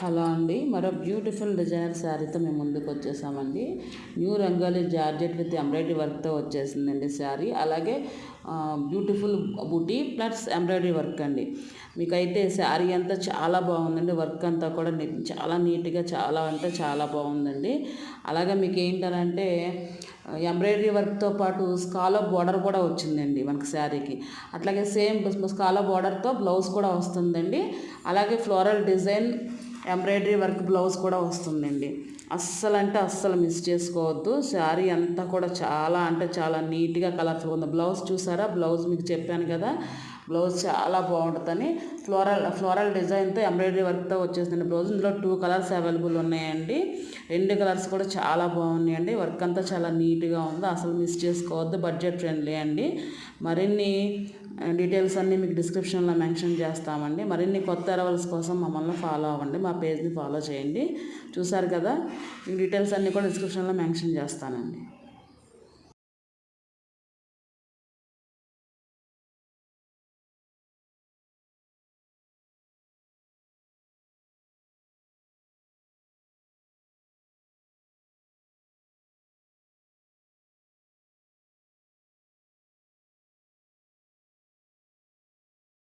Hello అండి. మరో beautiful designer శారీతో మేము ముందుకు వచ్చేసామండి. New Rangoli georgette with embroidery వర్క్తో వచ్చేసిందండి శారీ. అలాగే బ్యూటిఫుల్ బుటీ ప్లస్ ఎంబ్రాయిడరీ వర్క్ అండి. మీకైతే శారీ అంతా చాలా బాగుందండి. వర్క్ అంతా కూడా చాలా నీట్గా చాలా అంటే చాలా బాగుందండి. అలాగే మీకు ఏంటనంటే ఎంబ్రాయిడరీ వర్క్తో పాటు స్కాలో బార్డర్ కూడా వచ్చిందండి మనకి శారీకి. అట్లాగే సేమ్ స్కాలో బార్డర్తో బ్లౌజ్ కూడా వస్తుందండి. అలాగే floral design embroidery work blouse కూడా వస్తుందండి. అస్సలు అంటే అస్సలు మిస్ చేసుకోవద్దు. శారీ అంతా కూడా చాలా అంటే చాలా నీట్గా కలర్ఫుల్ ఉంది. బ్లౌజ్ చూసారా? బ్లౌజ్ మీకు చెప్పాను కదా. బ్లౌజ్ చాలా బాగుంటుందని ఫ్లోరల్ ఫ్లోరల్ డిజైన్తో ఎంబ్రాయిడరీ వర్క్తో వచ్చేసింది బ్లౌజ్. ఇందులో టూ కలర్స్ అవైలబుల్ ఉన్నాయండి. రెండు కలర్స్ కూడా చాలా బాగున్నాయండి. వర్క్ అంతా చాలా నీట్గా ఉంది. అసలు మిస్ చేసుకోవద్దు. బడ్జెట్ ఫ్రెండ్లీ అండి. మరిన్ని డీటెయిల్స్ అన్నీ మీకు డిస్క్రిప్షన్లో మెన్షన్ చేస్తామండి. మరిన్ని కొత్త అరవల్స్ కోసం మమ్మల్ని ఫాలో అవ్వండి. మా పేజ్ని ఫాలో చేయండి. చూసారు కదా? ఈ డీటెయిల్స్ అన్నీ కూడా డిస్క్రిప్షన్లో మెన్షన్ చేస్తానండి.